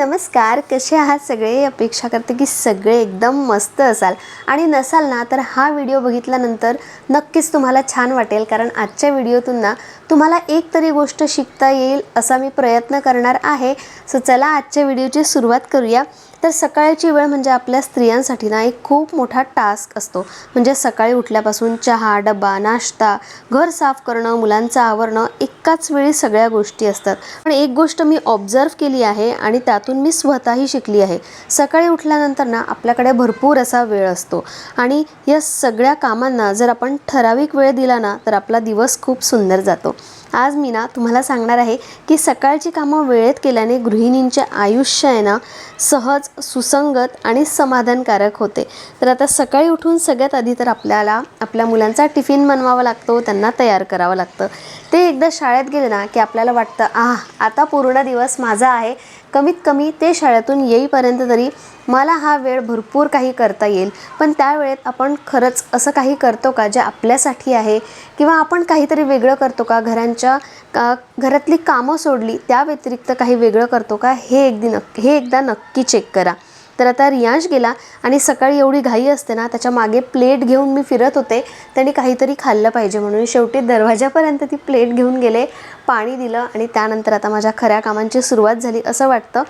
नमस्कार कसे आहात सगळे? अपेक्षा करते की सगळे एकदम मस्त असाल. आणि नसाल ना तर हा व्हिडिओ बघितल्यानंतर नक्कीच तुम्हाला छान वाटेल कारण आजच्या व्हिडिओतून ना तुम्हाला एक तरी गोष्ट शिकता येईल असा मी प्रयत्न करणार आहे. सो चला आजच्या व्हिडिओची सुरुवात करूया. तर सकाळची वेळ म्हणजे आपल्या स्त्रियांसाठी ना एक खूप मोठा टास्क असतो. म्हणजे सकाळी उठल्यापासून चहा डबा नाश्ता घर साफ करणं मुलांचं आवरणं एकाच वेळी सगळ्या गोष्टी असतात. पण एक गोष्ट मी ऑब्झर्व केली आहे आणि त्यातून मी स्वतःही शिकली आहे. सकाळी उठल्यानंतर ना आपल्याकडे भरपूर असा वेळ असतो. आणि या सगळ्या कामांना जर आपण ठराविक वेळ दिला ना तर आपला दिवस खूप सुंदर जातो. आज मी ना तुम्हाला सांगणार आहे की सकाळची कामं वेळेत केल्याने गृहिणींचे आयुष्य आहे ना सहज सुसंगत आणि समाधानकारक होते. तर आता सकाळी उठून सगळ्यात आधी तर आपल्याला आपल्या मुलांचा टिफिन बनवावा लागतो त्यांना तयार करावं लागतं. ते एकदा शाळेत गेले ना की आपल्याला वाटतं आह आता पूर्ण दिवस माझा आहे कमीत कमी ते शाळेतून येईपर्यंत तरी मला हा वेळ भरपूर काही करता येईल. पण त्या वेळेत आपण खरंच असं काही करतो का जे आपल्यासाठी आहे? किंवा आपण काहीतरी वेगळं करतो का? घरांच्या का घरातली कामं सोडली त्या व्यतिरिक्त काही वेगळं करतो का? हे एकदी नक्की हे एकदा नक्की चेक करा. तर आता रियांश गेला आणि सकाळी एवढी घाई असते ना त्याच्यामागे प्लेट घेऊन मी फिरत होते. त्यांनी काहीतरी खाल्लं पाहिजे म्हणून शेवटी दरवाजापर्यंत ती प्लेट घेऊन गेले पाणी दिलं आणि त्यानंतर आता माझ्या खऱ्या कामांची सुरुवात झाली असं वाटतं.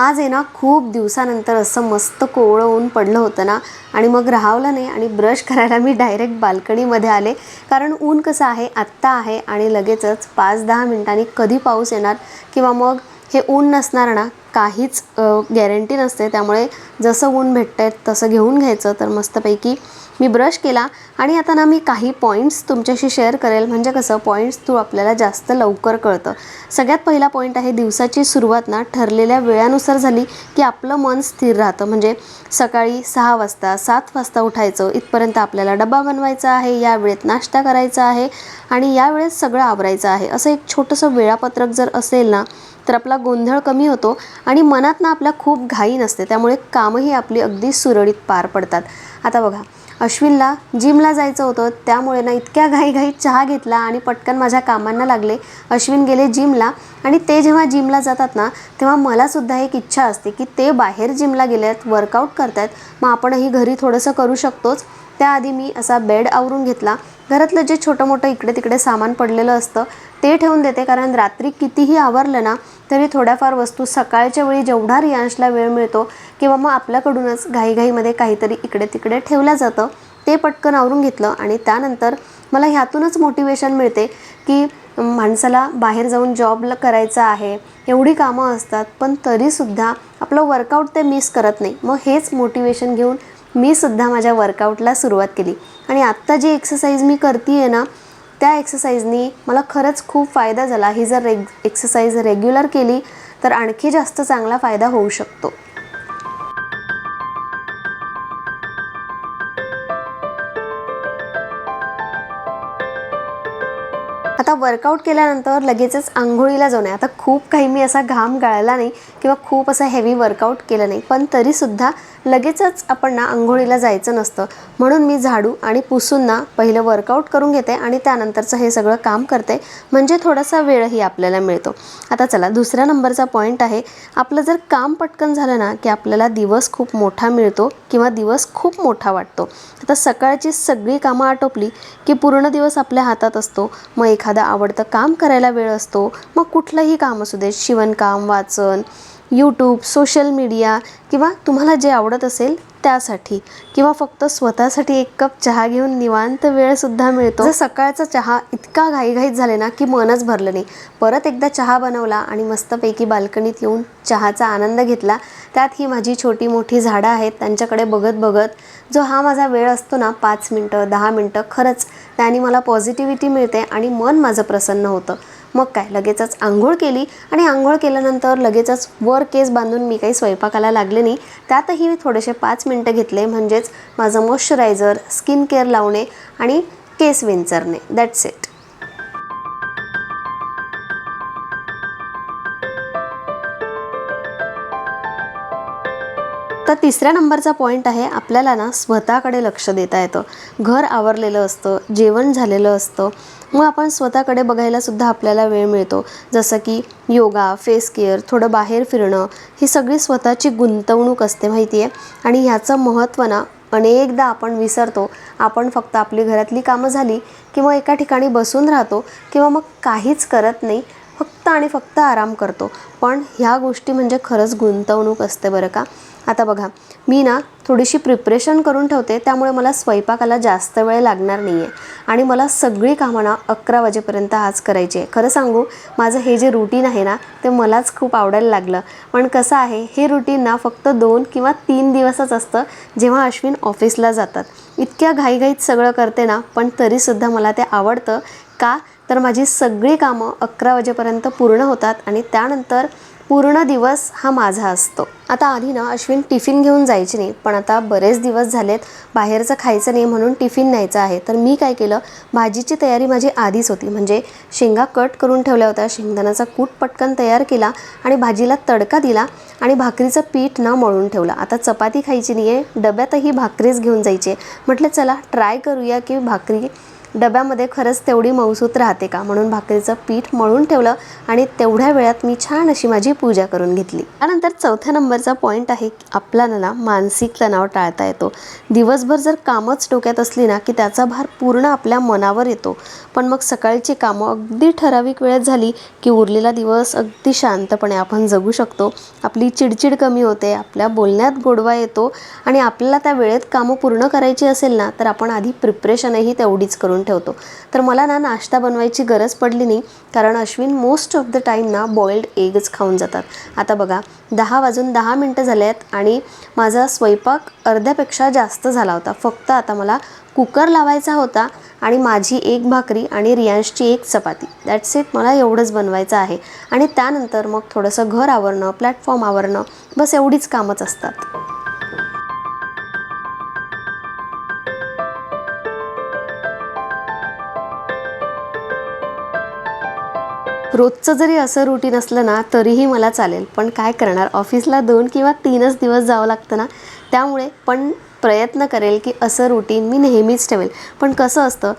आज आहे ना खूप दिवसानंतर असं मस्त कोवळं ऊन पडलं होतं ना आणि मग राहावलं नाही आणि ब्रश करायला मी डायरेक्ट बाल्कनीमध्ये आले. कारण ऊन कसं आहे आत्ता आहे आणि लगेचच पाच दहा मिनिटांनी कधी पाऊस येणार किंवा मग हे ऊन नसणार ना काहीच गॅरंटी नसते. त्यामुळे जसं ऊन भेटत आहे तसं घेऊन घ्यायचं. तर मस्तपैकी मी ब्रश केला. आणि आता ना मी काही पॉईंट्स तुमच्याशी शेअर करेल. म्हणजे कसं पॉईंट्स थ्रू आपल्याला जास्त लवकर कळतं. सगळ्यात पहिला पॉईंट आहे दिवसाची सुरुवात ना ठरलेल्या वेळानुसार झाली की आपलं मन स्थिर राहतं. म्हणजे सकाळी सहा वाजता सात वाजता उठायचं. इथपर्यंत आपल्याला डबा बनवायचा आहे या वेळेत नाश्ता करायचा आहे आणि या वेळेत सगळं आवरायचं आहे. असं एक छोटंसं वेळापत्रक जर असेल ना तर आपला गोंधळ कमी होतो आणि मनात ना आपल्या खूप घाई नसते. त्यामुळे कामही आपली अगदी सुरळीत पार पडतात. आता बघा अश्विनला जिमला जायचं होतं. त्यामुळे ना इतक्या घाईघाईत चहा घेतला आणि पटकन माझ्या कामांना लागले. अश्विन गेले जिमला आणि ते जेव्हा जिमला जातात ना तेव्हा मलासुद्धा एक इच्छा असते की ते बाहेर जिमला गेलेत वर्कआउट करतायत मग आपणही घरी थोडंसं करू शकतोच. त्याआधी मी असा बेड आवरून घेतला. घरातलं जे छोटं मोठं इकडे तिकडे सामान पडलेलं असतं ते ठेवून देते. कारण रात्री कितीही आवरलं ना तरी थोड्याफार वस्तू सकाळच्या वेळी जेवढा रियांशला वेळ मिळतो किंवा मग आपल्याकडूनच घाईघाईमध्ये काहीतरी इकडे तिकडे ठेवलं जातं ते पटकन आवरून घेतलं आणि त्यानंतर मला ह्यातूनच मोटिवेशन मिळते की माणसाला बाहेर जाऊन जॉबला करायचं आहे एवढी कामं असतात पण तरीसुद्धा आपलं वर्कआउट ते मिस करत नाही. मग हेच मोटिवेशन घेऊन मी सुद्धा माझ्या वर्कआउटला सुरुवात केली. आणि आत्ता जी एक्सरसाइज मी करते आहे ना त्या एक्सरसाइजनी मला खरंच खूप फायदा झाला. ही जर रेग एक्सरसाइज रेग्युलर केली तर आणखी जास्त चांगला फायदा होऊ शकतो. आता वर्कआउट केल्यानंतर लगेचच आंघोळीला जाऊ नये. आता खूप काही मी असा घाम गाळला नाही किंवा खूप असं हेवी वर्कआउट केलं नाही. पण तरीसुद्धा लगेचच आपण ना आंघोळीला जायचं नसतं. म्हणून मी झाडू आणि पुसून ना पहिलं वर्कआउट करून घेते आणि त्यानंतरचं हे सगळं काम करते. म्हणजे थोडासा वेळही आपल्याला मिळतो. आता चला दुसऱ्या नंबरचा पॉईंट आहे. आपलं जर काम पटकन झालं ना की आपल्याला दिवस खूप मोठा मिळतो किंवा दिवस खूप मोठा वाटतो. आता सकाळची सगळी कामं आटोपली की पूर्ण दिवस आपल्या हातात असतो. मग एखादं आवडतं काम करायला वेळ असतो. मग कुठलंही काम असू दे शिवणकाम वाचन यूट्यूब सोशल मीडिया किंवा तुम्हाला जे आवडत असेल त्यासाठी किंवा फक्त स्वतःसाठी एक कप चहा घेऊन निवांत वेळसुद्धा मिळतो. जर सकाळचा चहा इतका घाईघाईत झाले ना की मनच भरलं नाही. परत एकदा चहा बनवला आणि मस्तपैकी बाल्कनीत येऊन चहाचा आनंद घेतला त्यात ही माझी छोटी मोठी झाडं आहेत त्यांच्याकडे बघत बघत जो हा माझा वेळ असतो ना पाच मिनटं दहा मिनटं खरंच त्याने मला पॉझिटिव्हिटी मिळते आणि मन माझं प्रसन्न होतं. मग काय? लगेचच आंघोळ केली आणि आंघोळ केल्यानंतर लगेचच वर केस बांधून मी काही स्वयंपाकाला लागले नाही. त्यातही मी थोडेसे पाच मिनटं घेतले म्हणजेच माझं मॉइश्चरायझर स्किन केअर लावणे आणि केस विंचरणे. दॅट्स इट आता तिसऱ्या नंबरचा पॉईंट आहे आपल्याला ना स्वतःकडे लक्ष देता येतं. घर आवरलेलं असतं जेवण झालेलं असतं. मग आपण स्वतःकडे बघायला सुद्धा आपल्याला वेळ मिळतो. जसं की योगा फेस केअर थोडं बाहेर फिरणं ही सगळी स्वतःची गुंतवणूक असते माहिती आहे आणि ह्याचं महत्त्व ना अनेकदा आपण विसरतो. आपण फक्त आपली घरातली कामं झाली किंवा एका ठिकाणी बसून राहतो किंवा मग काहीच करत नाही. फक्त आणि फक्त आराम करतो. पण ह्या गोष्टी म्हणजे खरंच गुंतवणूक असते बरं का. आता बघा मी ना थोडीशी प्रिपरेशन करून ठेवते त्यामुळे मला स्वयंपाकाला जास्त वेळ लागणार नाही आहे आणि मला सगळी कामं ना अकरा वाजेपर्यंत आज करायची आहे. खरं सांगू माझं हे जे रुटीन आहे ना ते मलाच खूप आवडायला लागलं. पण कसं आहे हे रुटीन ना फक्त दोन किंवा तीन दिवसच असतं जेव्हा अश्विन ऑफिसला जातात. इतक्या घाईघाईत सगळं करते ना पण तरीसुद्धा मला ते आवडतं का तर माझी सगळी कामं अकरा वाजेपर्यंत पूर्ण होतात आणि त्यानंतर पूर्ण दिवस हा माझा असतो. आता आधी ना अश्विन टिफिन घेऊन जायची नाही पण आता बरेच दिवस झालेत बाहेरचं खायचं नाही म्हणून टिफिन न्यायचं आहे. तर मी काय केलं भाजीची तयारी माझी आधीच होती. म्हणजे शेंगा कट करून ठेवल्या होत्या शेंगदाण्याचा कूट पटकन तयार केला आणि भाजीला तडका दिला आणि भाकरीचं पीठ ना मळून ठेवलं. आता चपाती खायची नाही आहे डब्यातही भाकरीच घेऊन जायची आहे. म्हटलं चला ट्राय करूया की भाकरी डब्यामध्ये खरंच तेवढी मऊसूत राहते का? म्हणून भाकरीचं पीठ मळून ठेवलं आणि तेवढ्या वेळात मी छान अशी माझी पूजा करून घेतली. त्यानंतर चौथ्या नंबरचा पॉईंट आहे की आपल्याला ना मानसिक तणाव टाळता येतो. दिवसभर जर कामच डोक्यात असली ना की त्याचा भार पूर्ण आपल्या मनावर येतो. पण मग सकाळची कामं अगदी ठराविक वेळेत झाली की उरलेला दिवस अगदी शांतपणे आपण जगू शकतो. आपली चिडचिड कमी होते आपल्या बोलण्यात गोडवा येतो आणि आपल्याला त्या वेळेत कामं पूर्ण करायची असेल ना तर आपण आधी प्रिपरेशनही तेवढीच करून करून ठेवतो. तर मला ना नाश्ता बनवायची गरज पडली नाही कारण Ashwin most of the time ना बॉइल्ड एगच खाऊन जातात. आता बघा दहा वाजून दहा मिनटं झाले आहेत आणि माझा स्वयंपाक अर्ध्यापेक्षा जास्त झाला होता. फक्त आता मला कुकर लावायचा होता आणि माझी एक भाकरी आणि रियांशची एक चपाती. दॅट्स इट मला एवढंच बनवायचं आहे. आणि त्यानंतर मग थोडंसं घर आवरणं प्लॅटफॉर्म आवरणं बस एवढीच कामच असतात. रोजचं जरी असं रुटीन असलं ना तरीही मला चालेल. पण काय करणार? ऑफिसला दोन किंवा तीनच दिवस जावं लागतं ना त्यामुळे पण प्रयत्न करेल की असं रुटीन मी नेहमीच ठेवेल. पण कसं असतं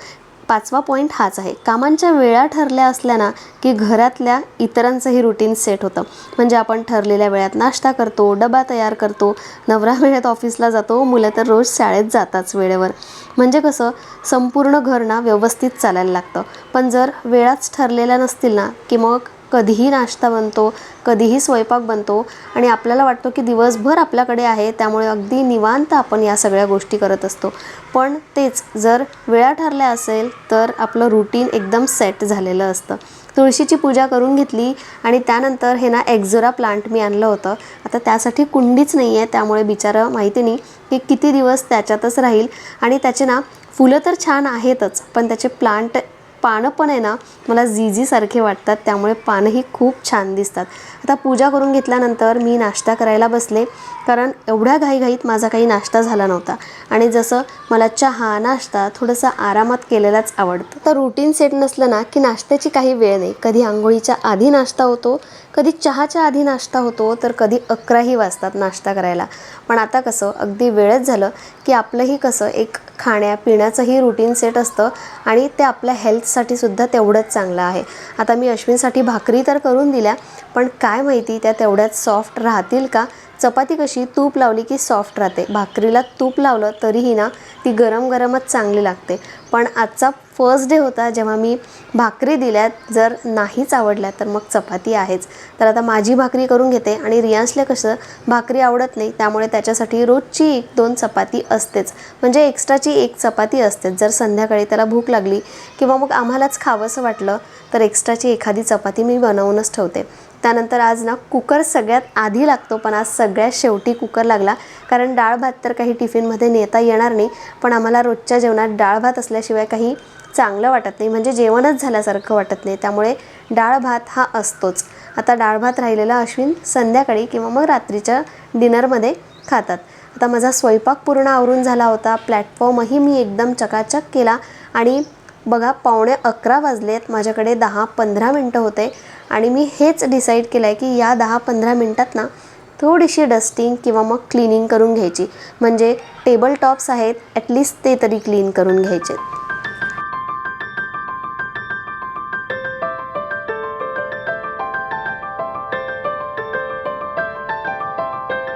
पाचवा पॉईंट हाच आहे. कामांच्या वेळा ठरल्या असल्या ना की घरातल्या इतरांचंही रुटीन सेट होतं. म्हणजे आपण ठरलेल्या वेळात नाश्ता करतो डबा तयार करतो नवरा वेळेत ऑफिसला जातो मुलं तर रोज शाळेत जाताच वेळेवर. म्हणजे कसं संपूर्ण घर ना व्यवस्थित चालायला लागतं. पण जर वेळाच ठरलेल्या नसतील ना की मग कधीही नाश्ता बनतो कधीही स्वयंपाक बनतो आणि आपल्याला वाटतो की दिवसभर आपल्याकडे आहे त्यामुळे अगदी निवांत आपण या सगळ्या गोष्टी करत असतो. पण तेच जर वेळा ठरल्या असेल तर आपलं रुटीन एकदम सेट झालेलं असतं. तुळशीची पूजा करून घेतली आणि त्यानंतर हे ना एक्झोरा प्लांट मी आणलं होतं. आता त्यासाठी कुंडीच नाही आहे त्यामुळे बिचारं माहिती नाही की किती दिवस त्याच्यातच राहील. आणि त्याचे ना फुलं तर छान आहेतच पण त्याचे प्लांट पानं पण आहे ना मला झिझीसारखे वाटतात त्यामुळे पानंही खूप छान दिसतात. आता पूजा करून घेतल्यानंतर मी नाश्ता करायला बसले कारण एवढ्या घाईघाईत माझा काही नाश्ता झाला नव्हता. आणि जसं मला चहा नाश्ता थोडंसं आरामात केलेलाच आवडतं. तर रुटीन सेट नसलं ना की नाश्त्याची काही वेळ नाही. कधी आंघोळीच्या आधी नाश्ता होतो कधी चहाच्या आधी नाश्ता होतो तर कधी अकराही वाजतात नाश्ता करायला. पण आता कसं अगदी वेळच झालं की आपलंही कसं एक खाण्यापिण्याचंही रुटीन सेट असतं आणि ते आपल्या हेल्थसाठी सुद्धा तेवढंच चांगलं आहे. आता मी अश्विनसाठी भाकरी तर करून दिल्या पण काय माहिती त्या तेवढ्याच सॉफ्ट राहतील का? चपाती कशी तूप लावली की सॉफ्ट राहते. भाकरीला तूप लावलं तरीही ना ती गरम गरमच चांगली लागते. पण आजचा फर्स्ट डे होता जेव्हा मी भाकरी दिल्यात जर नाहीच आवडल्या तर मग चपाती आहेच. तर आता माझी भाकरी करून घेते आणि रियांसला कसं भाकरी आवडत नाही त्यामुळे त्याच्यासाठी रोजची एक दोन चपाती असतेच. म्हणजे एक्स्ट्राची एक चपाती असतेच. जर संध्याकाळी त्याला भूक लागली किंवा मग आम्हालाच खावंसं वाटलं तर एक्स्ट्राची एखादी चपाती मी बनवूनच ठेवते. त्यानंतर आज ना कुकर सगळ्यात आधी लागतो पण आज सगळ्यात शेवटी कुकर लागला. कारण डाळ भात तर काही टिफिनमध्ये नेता येणार नाही पण आम्हाला रोजच्या जेवणात डाळ भात असल्याशिवाय काही चांगलं वाटत नाही. म्हणजे जेवणच झाल्यासारखं वाटत नाही. त्यामुळे डाळ भात हा असतोच. आता डाळ भात राहिलेला अश्विन संध्याकाळी किंवा मग रात्रीच्या डिनरमध्ये खातात. आता माझा स्वयंपाक पूर्ण आवरून झाला होता. प्लॅटफॉर्मही मी एकदम चकाचक केला आणि बघा पावणे अकरा वाजलेत माझ्याकडे दहा पंधरा मिनटं होते आणि मी हेच डिसाईड केलं आहे की या दहा पंधरा मिनटात ना थोडीशी डस्टिंग किंवा मग क्लिनिंग करून घ्यायची. म्हणजे टेबल टॉप्स आहेत ॲटलिस्ट ते तरी क्लीन करून घ्यायचे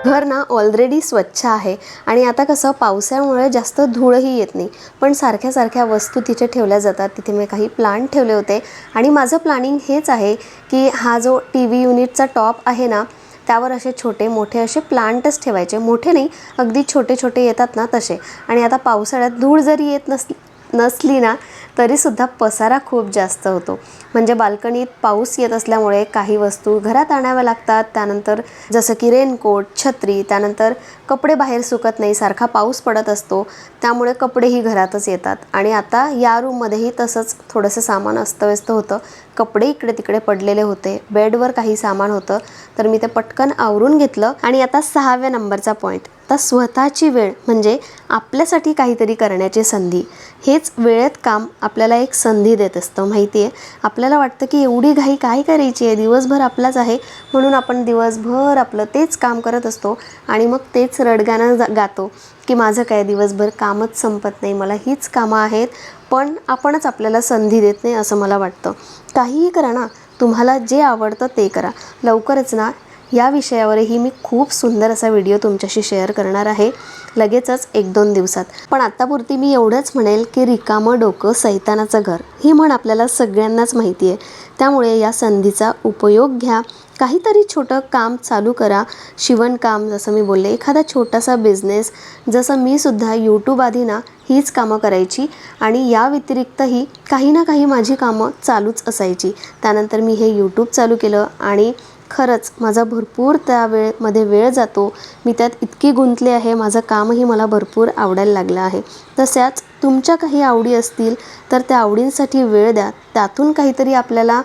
घर ना ऑलरेडी स्वच्छ आहे. आणि आता कसं पावसामुळे जास्त धूळही येत नाही. पण सारख्या सारख्या वस्तू तिथे ठेवल्या जातात. तिथे मी काही प्लांट ठेवले होते. आणि माझं प्लॅनिंग हेच आहे की हा जो टी व्ही युनिटचा टॉप आहे ना त्यावर असे छोटे मोठे असे प्लांटच ठेवायचे. मोठे नाही अगदी छोटे छोटे येतात ना तसे. आणि आता पावसाळ्यात धूळ जरी येत नसली नसली ना तरीसुद्धा पसारा खूप जास्त होतो. म्हणजे बाल्कनीत पाऊस येत असल्यामुळे काही वस्तू घरात आणाव्या लागतात. त्यानंतर जसं की रेनकोट छत्री त्यानंतर कपडे बाहेर सुकत नाही सारखा पाऊस पडत असतो. त्यामुळे कपडेही घरातच येतात. आणि आता या रूममध्येही तसंच थोडंसं सामान अस्तव्यस्त होतं. कपडे इकडे तिकडे पडलेले होते. बेडवर काही सामान होतं. तर मी ते पटकन आवरून घेतलं. आणि आता सहाव्या नंबरचा पॉईंट आता स्वतःची वेळ म्हणजे आपल्यासाठी काहीतरी करण्याची संधी हेच वेळेत काम आपल्याला एक संधी देत असतं माहिती आहे आपल्याला वाटतं की एवढी घाई काय करायची आहे? दिवसभर आपलाच आहे म्हणून आपण दिवसभर आपलं तेच काम करत असतो आणि मग तेच रडगाणं जा- गातो की माझं काय? दिवसभर कामच संपत नाही मला हीच कामं आहेत पण आपणच आपल्याला संधी देत नाही असं मला वाटतं. काहीही करा ना तुम्हाला जे आवडतं ते करा. लवकरच ना या विषयावरही मी खूप सुंदर असा व्हिडिओ तुमच्याशी शेअर करणार आहे. लगेचच एक दोन दिवसात. पण आत्तापुरती मी एवढंच म्हणेल की रिकामं डोकं सैतानाचं घर. ही म्हण आपल्याला सगळ्यांनाच माहिती आहे त्यामुळे या संधीचा उपयोग घ्या. काहीतरी छोटं काम चालू करा. शिवणकाम जसं मी बोलले एखादा छोटासा बिझनेस जसं मी सुद्धा यूट्यूब आधी ना हीच कामं करायची आणि या व्यतिरिक्तही काही ना काही माझी कामं चालूच असायची. त्यानंतर मी हे यूट्यूब चालू केलं आणि खरंच माझा भरपूर त्या वेळेमध्ये वेळ जातो. मी त्यात इतकी गुंतले आहे माझं कामही मला भरपूर आवडायला लागलं आहे. तशाच तुमच्या काही आवडी असतील तर त्या आवडींसाठी वेळ द्या. त्यातून काहीतरी आपल्याला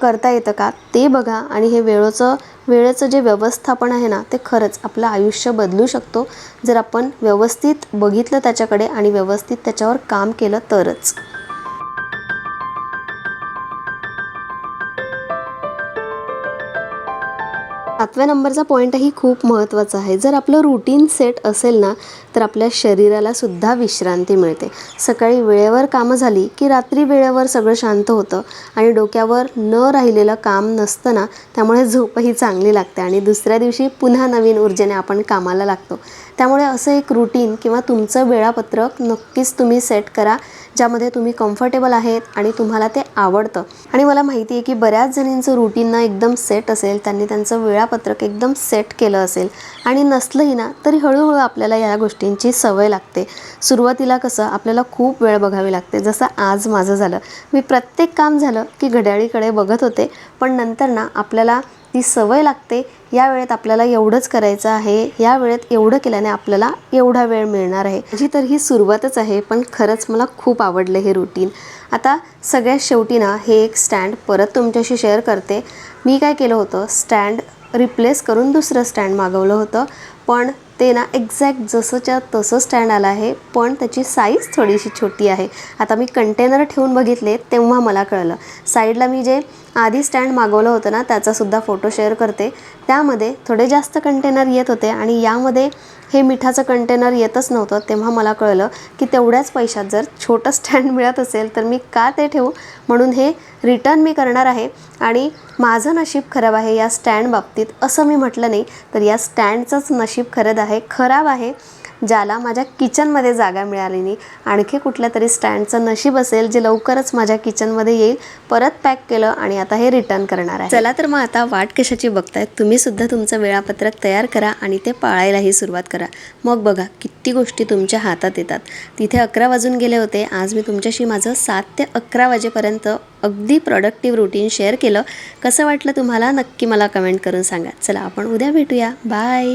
करता येतं का? ते बघा आणि हे वेळेचं वेळेचं जे व्यवस्थापन आहे ना ते खरंच आपलं आयुष्य बदलू शकतो. जर आपण व्यवस्थित बघितलं त्याच्याकडे आणि व्यवस्थित त्याच्यावर काम केलं तरच. सातव्या नंबरचा पॉईंटही खूप महत्त्वाचा आहे. जर आपलं रुटीन सेट असेल ना तर आपल्या शरीराला सुद्धा विश्रांती मिळते. सकाळी वेळेवर कामं झाली की रात्री वेळेवर सगळं शांत होतं आणि डोक्यावर न राहिलेलं काम नसतं ना त्यामुळे झोपही चांगली लागते आणि दुसऱ्या दिवशी पुन्हा नवीन ऊर्जेने आपण कामाला लागतो. त्यामुळे असं एक रुटीन किंवा तुमचं वेळापत्रक नक्कीच तुम्ही सेट करा ज्यामध्ये तुम्ही कम्फर्टेबल आहेत आणि तुम्हाला ते आवडतं. आणि मला माहिती आहे की बऱ्याच जणींचं रुटीन ना एकदम सेट असेल त्यांनी त्यांचं वेळापत्रक एकदम सेट केलं असेल. आणि नसलंही ना तरी हळूहळू आपल्याला या गोष्टींची सवय लागते. सुरुवातीला कसं आपल्याला खूप वेळ बघावी लागते. जसं आज माझं झालं. मी प्रत्येक काम झालं की घड्याळीकडे बघत होते. पण नंतर ना आपल्याला ती सवय लागते या वेळेत आपल्याला एवढंच करायचं आहे या वेळेत एवढं केल्याने आपल्याला एवढा वेळ मिळणार आहे. माझी तर ही सुरुवातच आहे पण खरंच मला खूप आवडलं हे रुटीन आता सगळ्यात शेवटी ना हे एक स्टँड परत तुमच्याशी शेअर करते. मी काय केलं होतं स्टँड रिप्लेस करून दुसरं स्टँड मागवलं होतं. पण ते ना एक्झॅक्ट जसंच्या तसं स्टँड आलं आहे पण त्याची साईज थोडीशी छोटी आहे. आता मी कंटेनर ठेवून बघितले तेव्हा मला कळलं. साईडला मी जे आधी स्टँड मागवलं होतं ना त्याचासुद्धा फोटो शेअर करते. त्यामध्ये थोडे जास्त कंटेनर येत होते आणि यामध्ये हे मिठाचं कंटेनर येतच नव्हतं तेव्हा मला कळलं की तेवढ्याच पैशात जर छोटं स्टँड मिळत असेल तर मी का ते ठेवू? म्हणून हे रिटर्न मी करणार आहे. आणि माझं नशीब खराब आहे या स्टँड बाबतीत. असं मी म्हटलं नाही तर या स्टँडचंच नशीब खरंच आहे खराब आहे. ज्याला माझ्या किचनमध्ये जागा मिळाली नाही. आणखी कुठल्या तरी स्टँडचं नशीब असेल जे लवकरच माझ्या किचनमध्ये येईल. परत पॅक केलं आणि आता हे रिटर्न करणार आहे. चला तर मग आता वाट कशाची बघताय? तुम्ही सुद्धा तुमचं वेळापत्रक तयार करा आणि ते पाळायलाही सुरुवात करा. मग बघा किती गोष्टी तुमच्या हातात येतात. तिथे अकरा वाजून गेले होते. आज मी तुमच्याशी माझं सात ते अकरा वाजेपर्यंत अगदी प्रॉडक्टिव्ह रुटीन शेअर केलं. कसं वाटलं तुम्हाला? नक्की मला कमेंट करून सांगा. चला आपण उद्या भेटूया. बाय